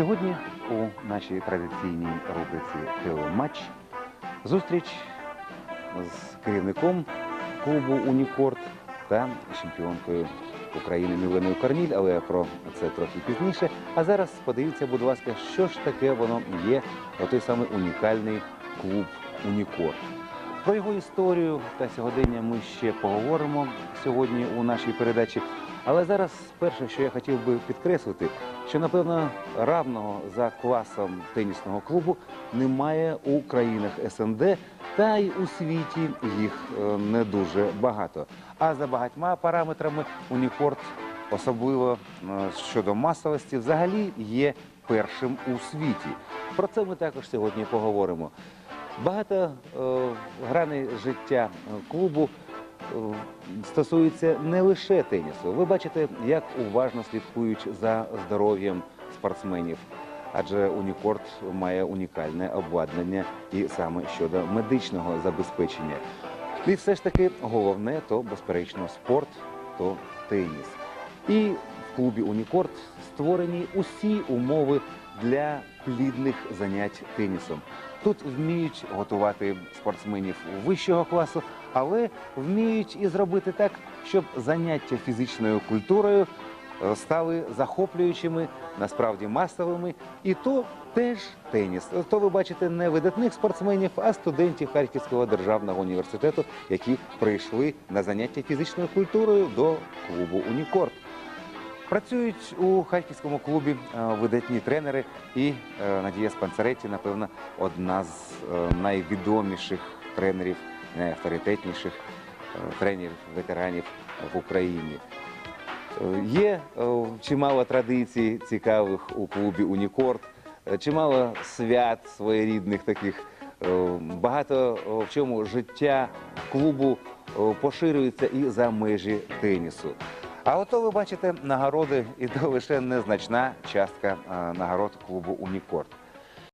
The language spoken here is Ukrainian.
Сьогодні у нашій традиційній рубриці «Телематч» зустріч з керівником клубу Унікорд та чемпіонкою України Міленою Корніль, але про це трохи пізніше. А зараз подивіться, будь ласка, що ж таке воно є, той самий унікальний клуб Унікорд. Про його історію та сьогодення ми ще поговоримо сьогодні у нашій передачі. Але зараз перше, що я хотів би підкреслити, що напевно равного за класом тенісного клубу немає у країнах СНД, та й у світі їх е, не дуже багато. А за багатьма параметрами Унікорд, особливо е, щодо масовості, взагалі є першим у світі. Про це ми також сьогодні поговоримо. Багато е, граней життя е, клубу стосується не лише тенісу. Ви бачите, як уважно слідкують за здоров'ям спортсменів. Адже Унікорд має унікальне обладнання і саме щодо медичного забезпечення. І все ж таки головне то, безперечно, спорт, то теніс. І в клубі Унікорд створені усі умови для плідних занять тенісом. Тут вміють готувати спортсменів вищого класу, але вміють і зробити так, щоб заняття фізичною культурою е, стали захоплюючими, насправді масовими. І то теж теніс. То ви бачите не видатних спортсменів, а студентів Харківського державного університету, які прийшли на заняття фізичною культурою до клубу Унікорд. Працюють у харківському клубі е, видатні тренери, і е, Надія Спанцаретті, напевно, одна з е, найвідоміших тренерів, найавторитетніших тренерів, ветеранів в Україні. Є чимало традицій цікавих у клубі Унікорд, чимало свят своєрідних таких. Багато в чому життя клубу поширюється і за межі тенісу. А ото ви бачите нагороди, і то лише незначна частка е, нагород клубу Унікорд.